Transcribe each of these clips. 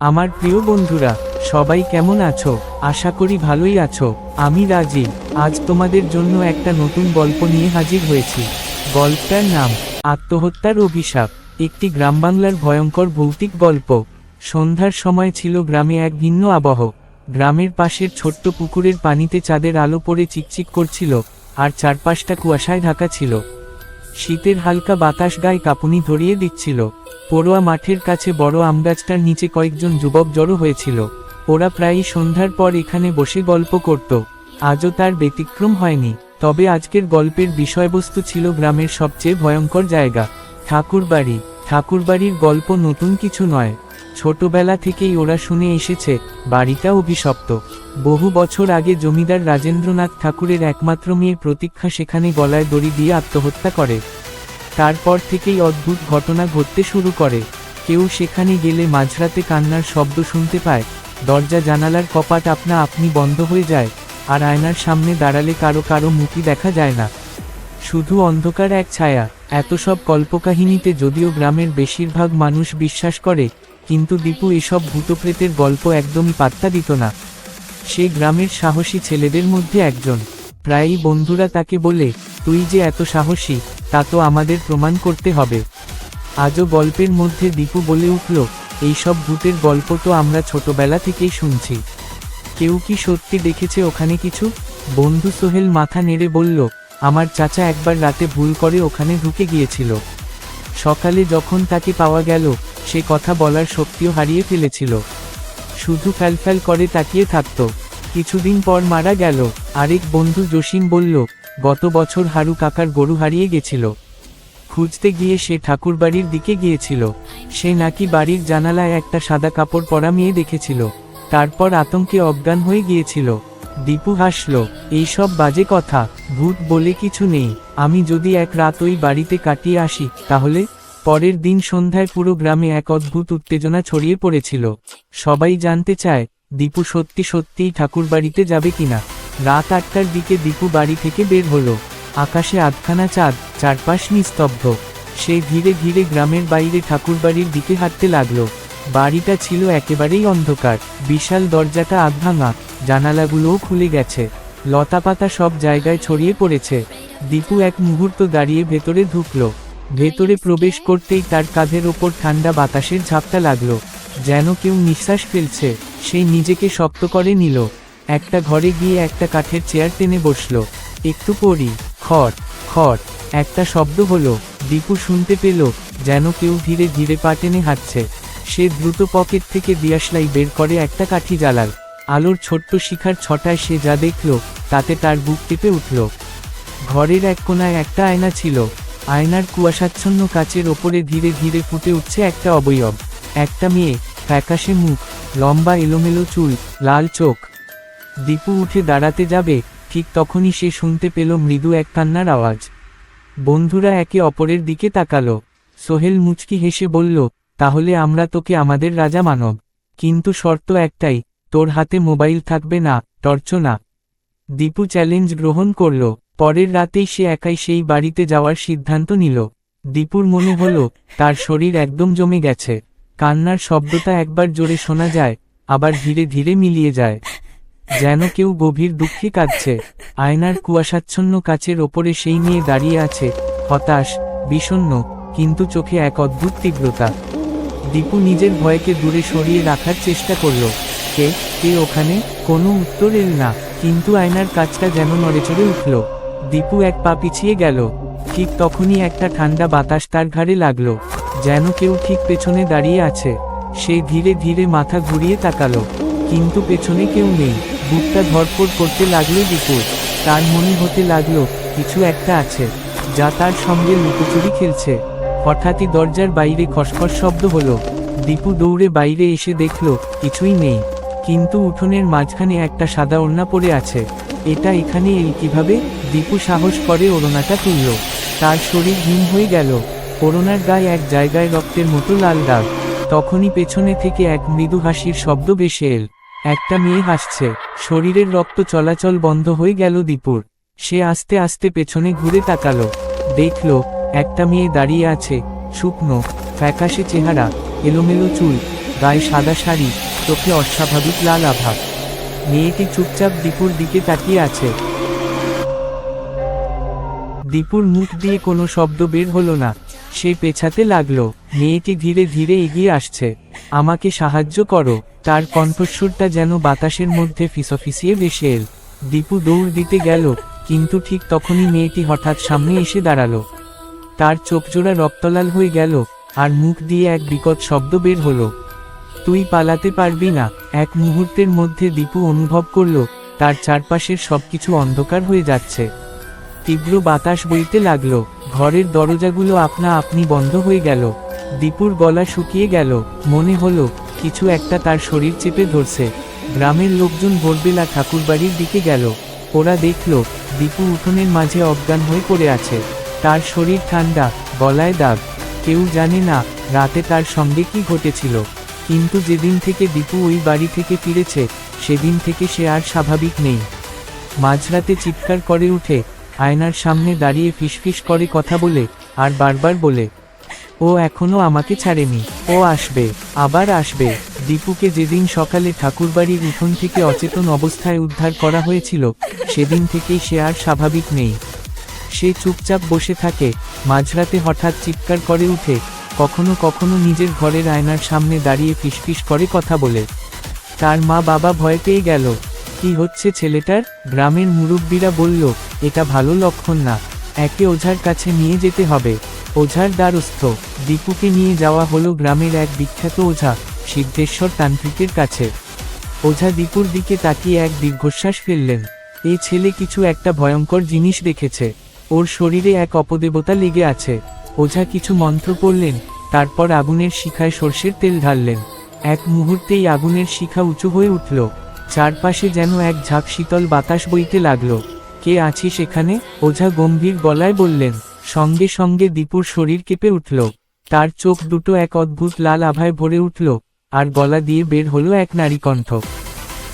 আমার প্রিয় বন্ধুরা, সবাই কেমন আছো? আশা করি ভালোই আছো। আমি রাজি আজ তোমাদের জন্য একটা নতুন গল্প নিয়ে হাজির হয়েছি। গল্পটার নাম, আত্মহত্যার অভিশাপ, একটি গ্রাম বাংলার ভয়ঙ্কর ভৌতিক গল্প। সন্ধ্যার সময় ছিল গ্রামে এক ভিন্ন আবহ। গ্রামের পাশের ছোট্ট পুকুরের পানিতে চাঁদের আলো পড়ে চিকচিক করছিল, আর চারপাশটা কুয়াশায় ঢাকা ছিল। শীতের হালকা বাতাস গায়ে কাঁপুনি ধরিয়ে দিচ্ছিল। পড়ুয়া মাঠের কাছে বড় আমগাছটার নিচে কয়েকজন যুবক জড়ো হয়েছিল। ওরা প্রায়ই সন্ধ্যার পর এখানে বসে গল্প করত। আজও তার ব্যতিক্রম হয়নি, তবে আজকের গল্পের বিষয়বস্তু ছিল গ্রামের সবচেয়ে ভয়ঙ্কর জায়গা, ঠাকুরবাড়ি। ঠাকুরবাড়ির গল্প নতুন কিছু নয়। ছোটবেলা থেকেই ওরা শুনে এসেছে, বাড়িটা অভিশপ্ত। বহু বছর আগে জমিদার রাজেন্দ্রনাথ ঠাকুরের একমাত্র মেয়ে প্রতীক্ষা সেখানে গলায় দড়ি দিয়ে আত্মহত্যা করে। তারপর থেকেই অদ্ভুত ঘটনা ঘটতে শুরু করে। কেউ সেখানে গেলে মাঝরাতে কান্নার শব্দ শুনতে পায়। দরজা জানালার কপাট আপনা আপনি বন্ধ হয়ে যায়, আর আয়নার সামনে দাঁড়ালে কারও কারও মুখই দেখা যায় না। শুধু অন্ধকার এক ছায়া, এত সব কল্পকাহিনীতে যদিও গ্রামের বেশিরভাগ মানুষ বিশ্বাস করে, কিন্তু দীপু এসব ভূতপ্রেতের গল্প একদমই পাত্তা দিত না। সে গ্রামের সাহসী ছেলেদের মধ্যে একজন। প্রায়ই বন্ধুরা তাকে বলে, তুই যে এত সাহসী তা তো আমাদের প্রমাণ করতে হবে। আজও গল্পের মধ্যে দীপু বলে উঠল এইসব ভূতের গল্প তো আমরা ছোটবেলা থেকেই শুনছি। কেউ কি সত্যি দেখেছে ওখানে কিছু? বন্ধু সোহেল মাথা নেড়ে বলল, আমার চাচা একবার রাতে ভুল করে ওখানে ঢুকে গিয়েছিল। সকালে যখন তাকে পাওয়া গেল, সে কথা বলার শক্তিও হারিয়ে ফেলেছিল। শুধু ফ্যালফ্যাল করে তাকিয়ে থাকত। কিছুদিন পর মারা গেল। আরেক বন্ধু জসিম বলল গত বছর হারু কাকার গরু হারিয়ে গেছিল। খুঁজতে গিয়ে সে ঠাকুরবাড়ির দিকে গিয়েছিল। সে নাকি বাড়ির জানালায় একটা সাদা কাপড় পরা মেয়ে দেখেছিল। তারপর আতঙ্কে অজ্ঞান হয়ে গিয়েছিল। দীপু হাসল এইসব বাজে কথা, ভূত বলে কিছু নেই। আমি যদি এক রাত ওই বাড়িতে কাটিয়ে আসি, তাহলে? পরের দিন সন্ধ্যায় পুরো গ্রামে এক অদ্ভুত উত্তেজনা ছড়িয়ে পড়েছিল। সবাই জানতে চায়, দীপু সত্যি সত্যিই ঠাকুরবাড়িতে যাবে কিনা? রাত আটটার দিকে দীপু বাড়ি থেকে বের হলো। আকাশে আধখানা চাঁদ, চারপাশ নিস্তব্ধ। সে ধীরে ধীরে গ্রামের বাইরে ঠাকুরবাড়ির দিকে হাঁটতে লাগল। বাড়িটা ছিল একেবারেই অন্ধকার, বিশাল দরজাটা আধভাঙা, জানালাগুলোও খুলে গেছে। লতাপাতা সব জায়গায় ছড়িয়ে পড়েছে। দীপু এক মুহূর্ত দাঁড়িয়ে ভেতরে ঢুকলো। ভেতরে প্রবেশ করতেই তার কাঁধের ওপর ঠান্ডা বাতাসের ঝাপটা লাগল। যেন কেউ নিঃশ্বাস ফেলছে সেই নিজেকে শক্ত করে নিল। একটা ঘরে গিয়ে একটা কাঠের চেয়ার টেনে বসল। একটু পরি খট খট, একটা শব্দ হলো। দীপু শুনতে পেল, যেন কেউ ধীরে ধীরে পা টেনে হাঁটছে। সে দ্রুত পকেট থেকে দিয়াশলাই বের করে একটা কাঠি জ্বালাল। আলোর ছোট্ট শিখার ছটায় সে যা দেখল, তাতে তার বুক টেপে উঠল। ঘরের এক কোনায় একটা আয়না ছিল। আয়নার কুয়াশাচ্ছন্ন কাচের ওপরে ধীরে ধীরে ফুটে উঠছে একটা অবয়ব। একটা মেয়ে, ফ্যাকাশে মুখ, লম্বা এলোমেলো চুল, লাল চোখ। দীপু উঠে দাঁড়াতে যাবে, ঠিক তখনই সে শুনতে পেল মৃদু এক কান্নার আওয়াজ। বন্ধুরা একে অপরের দিকে তাকালো। সোহেল মুচকি হেসে বলল, তাহলে আমরা তোকে আমাদের রাজা মানব। কিন্তু শর্ত একটাই, তোর হাতে মোবাইল থাকবে না টর্চ না। দীপু চ্যালেঞ্জ গ্রহণ করল। পরের রাতেই সে একাই সেই বাড়িতে যাওয়ার সিদ্ধান্ত নিল। দীপুর মনে হল, তার শরীর একদম জমে গেছে। কান্নার শব্দটা একবার জোরে শোনা যায়, আবার ধীরে ধীরে মিলিয়ে যায়। যেন কেউ গভীর দুঃখে কাঁদছে। আয়নার কুয়াশাচ্ছন্ন কাচের ওপরে সেই নিয়ে দাঁড়িয়ে আছে। হতাশ, বিষণ্ণ, কিন্তু চোখে এক অদ্ভুত তীব্রতা। দীপু নিজের ভয়কে দূরে সরিয়ে রাখার চেষ্টা করল। কে? কে ওখানে? কোনো উত্তর এল না, কিন্তু আয়নার কাজটা যেন নড়েচড়ে উঠল। দীপু এক পা পিছিয়ে গেল। ঠিক তখনই একটা ঠান্ডা বাতাস তার ঘাড়ে লাগল। যেন কেউ ঠিক পেছনে দাঁড়িয়ে আছে। সে ধীরে ধীরে মাথা ঘুরিয়ে তাকালো। কিন্তু পেছনে কেউ নেই। বুকটা ধরপড় করতে লাগল দীপুর তার মনে হতে লাগল। কিছু একটা আছে, যা তার সঙ্গে লুকোচুরি খেলছে। হঠাৎই দরজার বাইরে খসখস শব্দ হলো। দীপু দৌড়ে বাইরে এসে দেখল, কিছুই নেই। কিন্তু উঠোনের মাঝখানে একটা সাদা ওড়না পড়ে আছে। এটা এখানে এই কীভাবে? দীপু সাহস করে ওড়নাটা তুলল। তার শরীর হিম হয়ে গেল। ওড়নার গায়ে এক জায়গায় রক্তের মতো লাল দাগ। তখনই পেছনে থেকে এক মৃদু হাসির শব্দ ভেসে এল। একটা মেয়ে হাসছে, শরীরের রক্ত চলাচল বন্ধ হয়ে গেল দীপুর। সে আস্তে আস্তে পেছনে ঘুরে তাকালো, দেখল, একটা মেয়ে দাঁড়িয়ে আছে, শুকনো, ফ্যাকাশে চেহারা, এলোমেলো চুল, গায়ে সাদা শাড়ি, চোখে অস্বাভাবিক লাল আভা। মেয়েটি চুপচাপ দীপুর দিকে তাকিয়ে আছে। দীপুর মুখ দিয়ে কোনো শব্দ বের হলো না, সে পেছাতে লাগল, মেয়েটি ধীরে ধীরে এগিয়ে আসছে। আমাকে সাহায্য করো, তার কণ্ঠস্বরটা যেন বাতাসের মধ্যে ফিসফিসিয়ে ভেসে এল দীপু দৌড় দিতে গেল, কিন্তু ঠিক তখনই মেয়েটি হঠাৎ সামনে এসে দাঁড়াল। তার চোখজোড়া রক্তলাল হয়ে গেল, আর মুখ দিয়ে এক বিকট শব্দ বের হলো। তুই পালাতে পারবি না। এক মুহূর্তের মধ্যে দীপু অনুভব করল, তার চারপাশের সবকিছু অন্ধকার হয়ে যাচ্ছে। তীব্র বাতাস বইতে লাগল, ঘরের দরজাগুলো আপনা আপনি বন্ধ হয়ে গেল। দীপুর গলা শুকিয়ে গেল, মনে হলো, কিছু একটা তার শরীর চেপে ধরছে। গ্রামের লোকজন ভোরবেলা ঠাকুরবাড়ির দিকে গেল। ওরা দেখল, দীপু উঠোনের মাঝে অজ্ঞান হয়ে পড়ে আছে। তার শরীর ঠান্ডা, গলায় দাগ। কেউ জানে না, রাতে তার সঙ্গে কি ঘটেছিল। কিন্তু যেদিন থেকে দীপু ওই বাড়ি থেকে ফিরেছে, সেদিন থেকে সে আর স্বাভাবিক নেই। মাঝরাতে চিৎকার করে উঠে, আয়নার সামনে দাঁড়িয়ে ফিসফিস করে কথা বলে, আর বারবার বলে ও এখনও আমাকে ছাড়েনি। ও আসবে, আবার আসবে। দীপুকে যেদিন সকালে ঠাকুরবাড়ির উঠোন থেকে অচেতন অবস্থায় উদ্ধার করা হয়েছিল, সেদিন থেকেই সে আর স্বাভাবিক নেই। সে চুপচাপ বসে থাকে, মাঝরাতে হঠাৎ চিৎকার করে উঠে, কখনো কখনো নিজের ঘরের আয়নার সামনে দাঁড়িয়ে ফিসফিস করে কথা বলে। তার মা বাবা ভয় পেয়ে গেল, কি হচ্ছে ছেলেটার? গ্রামের মুরব্বীরা বলল, এটা ভালো লক্ষণ না, একে ওঝার কাছে নিয়ে যেতে হবে। ওঝার দ্বারস্থ। দীপুকে নিয়ে যাওয়া হলো গ্রামের এক বিখ্যাত ওঝা, সিদ্ধেশ্বর তান্ত্রিকের কাছে। ওঝা দীপুর দিকে তাকিয়ে এক দীর্ঘশ্বাস ফেললেন। এই ছেলে কিছু একটা ভয়ঙ্কর জিনিস দেখেছে। ওর শরীরে এক অপদেবতা লেগে আছে। ওঝা কিছু মন্ত্র পড়লেন, তারপর আগুনের শিখায় সর্ষের তেল ঢাললেন। এক মুহূর্তেই আগুনের শিখা উঁচু হয়ে উঠল। চারপাশে যেন এক ঝাঁক শীতল বাতাস বইতে লাগল। কে আছিস এখানে? ওঝা গম্ভীর গলায় বললেন। সঙ্গে সঙ্গে দীপুর শরীর কেঁপে উঠল। তার চোখ দুটো এক অদ্ভুত লাল আভায় ভরে উঠল, আর গলা দিয়ে বের হলো এক নারী কণ্ঠ।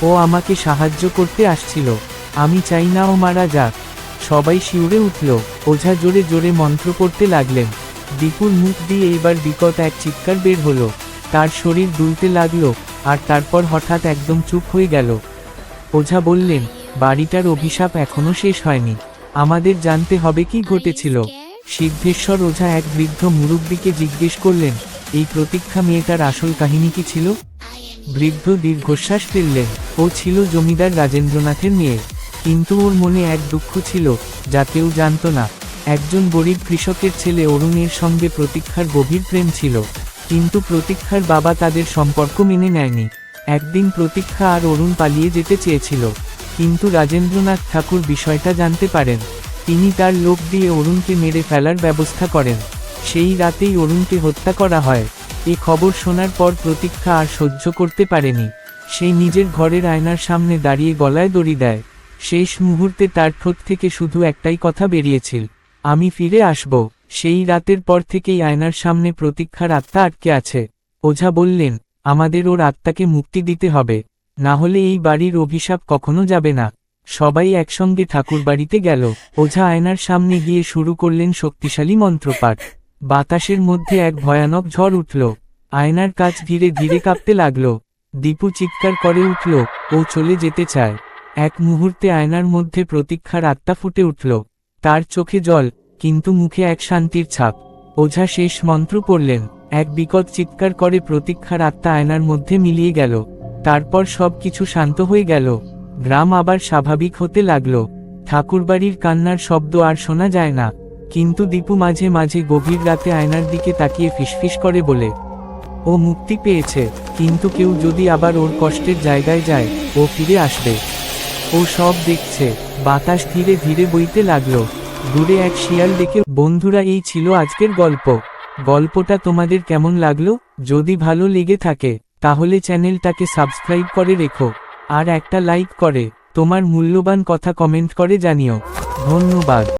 ও আমাকে সাহায্য করতে আসছিল। আমি চাই না ও মারা যাক। সবাই শিউরে উঠল, ওঝা জোরে জোরে মন্ত্র পড়তে লাগলেন। দীপুর মুখ দিয়ে এবার বিকট এক চিৎকার বের হলো। তার শরীর দুলতে লাগল, আর তারপর হঠাৎ একদম চুপ হয়ে গেল। ওঝা বললেন, বাড়িটার অভিশাপ এখনও শেষ হয়নি। আমাদের জানতে হবে কি ঘটেছিল। সিদ্ধেশ্বর ওঝা এক বৃদ্ধ মুরব্বীকে জিজ্ঞেস করলেন, এই প্রতীক্ষা মেয়েটার আসল কাহিনী কি ছিল? বৃদ্ধ দীর্ঘশ্বাস ফেললেন, ও ছিল জমিদার রাজেন্দ্রনাথের মেয়ে। কিন্তু ওর মনে এক দুঃখ ছিল, যা কেউ জানত না। একজন গরিব কৃষকের ছেলে অরুণের সঙ্গে প্রতীক্ষার গভীর প্রেম ছিল। কিন্তু প্রতীক্ষার বাবা তাদের সম্পর্ক মেনে নেয়নি। একদিন প্রতীক্ষা আর অরুণ পালিয়ে যেতে চেয়েছিল। কিন্তু রাজেন্দ্রনাথ ঠাকুর বিষয়টা জানতে পারেন। তিনি তার লোক দিয়ে অরুণকে মেরে ফেলার ব্যবস্থা করেন। সেই রাতেই অরুণকে হত্যা করা হয়। এ খবর শোনার পর প্রতীক্ষা আর সহ্য করতে পারেনি। সেই নিজের ঘরের আয়নার সামনে দাঁড়িয়ে গলায় দড়ি দেয়। শেষ মুহূর্তে তার ঠোঁট থেকে শুধু একটাই কথা বেরিয়েছিল, আমি ফিরে আসব। সেই রাতের পর থেকেই আয়নার সামনে প্রতীক্ষার আত্মা আটকে আছে। ওঝা বললেন, আমাদের ওর আত্মাকে মুক্তি দিতে হবে। না হলে এই বাড়ির অভিশাপ কখনো যাবে না। সবাই একসঙ্গে ঠাকুর বাড়িতে গেল। ওঝা আয়নার সামনে গিয়ে শুরু করলেন শক্তিশালী মন্ত্রপাঠ। বাতাসের মধ্যে এক ভয়ানক ঝড় উঠল। আয়নার কাজ ধীরে ধীরে কাঁপতে লাগল। দীপু চিৎকার করে উঠল, ও চলে যেতে চায়। এক মুহূর্তে আয়নার মধ্যে প্রতীক্ষার আত্মা ফুটে উঠল। তার চোখে জল, কিন্তু মুখে এক শান্তির ছাপ। ওঝা শেষ মন্ত্র পড়লেন। এক বিকট চিৎকার করে প্রতীক্ষার আত্মা আয়নার মধ্যে মিলিয়ে গেল। তারপর সব কিছু শান্ত হয়ে গেল। গ্রাম আবার স্বাভাবিক হতে লাগল। ঠাকুরবাড়ির কান্নার শব্দ আর শোনা যায় না, কিন্তু দীপু মাঝে মাঝে গভীর রাতে আয়নার দিকে তাকিয়ে ফিসফিস করে বলে, ও মুক্তি পেয়েছে, কিন্তু কেউ যদি আবার ওর কষ্টের জায়গায় যায়, ও ফিরে আসবে। ও সব দেখছে, বাতাস ধীরে ধীরে বইতে লাগল। দূরে এক শিয়াল দেখে, বন্ধুরা, এই ছিল আজকের গল্প। গল্পটা তোমাদের কেমন লাগল? যদি ভালো লেগে থাকে, তাহলে চ্যানেলটাকে সাবস্ক্রাইব করে রেখো। আর একটা লাইক করে। তোমার মূল্যবান কথা কমেন্ট করে জানিও। ধন্যবাদ।